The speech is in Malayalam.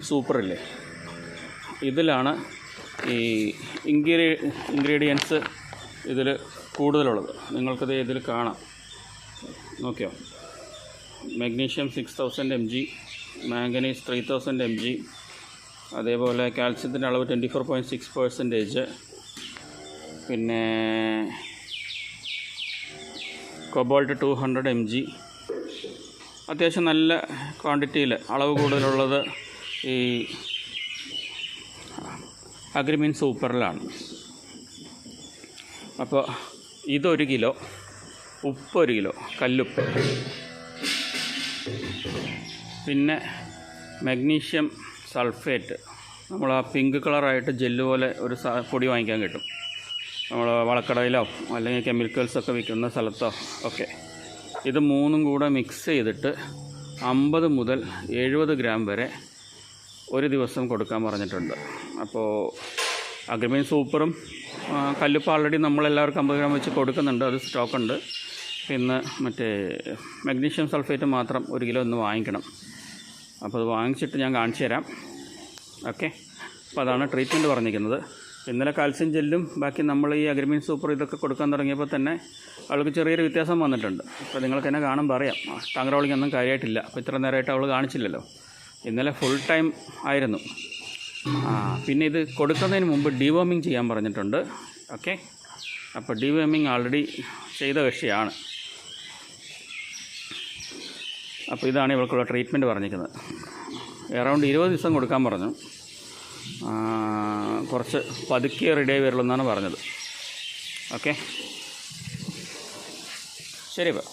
സൂപ്പറില്ലേ? ഇതിലാണ് ഈ ഇൻഗ്രീ ഇൻഗ്രീഡിയൻസ് ഇതിൽ കൂടുതലുള്ളത്. നിങ്ങൾക്കത് ഇതിൽ കാണാം. നോക്കിയോ? Magnesium six thousand M G manganese three thousand M G അതേപോലെ കാൽസ്യത്തിന്റെ അളവ് twenty four point six percentage പിന്നെ cobalt two hundred M G അത്യാവശ്യം നല്ല ക്വാണ്ടിറ്റിയിൽ അളവ് കൂടുതലുള്ളത് ഈ അഗ്രിമീൻ സൂപ്പറിലാണ്. അപ്പോൾ ഇതൊരു കിലോ ഉപ്പ് ഒരു കിലോ കല്ലുപ്പ്. പിന്നെ മഗ്നീഷ്യം സൾഫേറ്റ്. നമ്മൾ ആ പിങ്ക് കളറായിട്ട് ജെല്ല് പോലെ ഒരു പൊടി വാങ്ങിക്കാൻ കിട്ടും. നമ്മൾ വളക്കടയിലോ അല്ലെങ്കിൽ കെമിക്കൽസൊക്കെ വിൽക്കുന്ന സ്ഥലത്തോ ഒക്കെ. ഇത് മൂന്നും കൂടെ മിക്സ് ചെയ്തിട്ട് അമ്പത് മുതൽ എഴുപത് ഗ്രാം വരെ ഒരു ദിവസം കൊടുക്കാൻ പറഞ്ഞിട്ടുണ്ട്. അപ്പോൾ അഗ്രിമീൻ സൂപ്പറും കല്ലുപ്പ് ആൾറെഡി നമ്മളെല്ലാവർക്കും അമ്പത് ഗ്രാം വെച്ച് കൊടുക്കുന്നുണ്ട്. അത് സ്റ്റോക്ക് ഉണ്ട്. പിന്നെ മറ്റേ മഗ്നീഷ്യം സൾഫേറ്റ് മാത്രം ഒരു കിലോ ഒന്ന് വാങ്ങിക്കണം. അപ്പോൾ അത് വാങ്ങിച്ചിട്ട് ഞാൻ കാണിച്ചു തരാം. ഓക്കെ? അപ്പോൾ അതാണ് ട്രീറ്റ്മെന്റ് പറഞ്ഞിരിക്കുന്നത്. ഇന്നലെ കാൽസ്യം ജെല്ലും ബാക്കി നമ്മൾ ഈ അഗ്രിമീൻ സൂപ്പർ ഇതൊക്കെ കൊടുക്കാൻ തുടങ്ങിയപ്പോൾ തന്നെ അവൾക്ക് ചെറിയൊരു വ്യത്യാസം വന്നിട്ടുണ്ട്. അപ്പോൾ നിങ്ങൾക്ക് എന്നെ കാണുമ്പോൾ അറിയാം. ടാങ്കറോളിക്കൊന്നും കാര്യമായിട്ടില്ല അപ്പോൾ ഇത്ര നേരമായിട്ട് അവൾ കാണിച്ചില്ലല്ലോ. ഇന്നലെ ഫുൾ ടൈം ആയിരുന്നു. ആ പിന്നെ ഇത് കൊടുക്കുന്നതിന് മുമ്പ് ഡിവോമിങ് ചെയ്യാൻ പറഞ്ഞിട്ടുണ്ട്. ഓക്കെ അപ്പോൾ ഡിവോമിങ് ആൾറെഡി ചെയ്ത കക്ഷിയാണ്. അപ്പോൾ ഇതാണ് ഇവൾക്കുള്ള ട്രീറ്റ്മെന്റ് പറഞ്ഞിരിക്കുന്നത്. എറൗണ്ട് ഇരുപത് ദിവസം കൊടുക്കാൻ പറഞ്ഞു. കുറച്ച് പതുക്കിയ റെഡിയായി വരുള്ളൂ എന്നാണ് പറഞ്ഞത്. ഓക്കെ ശരി അപ്പോൾ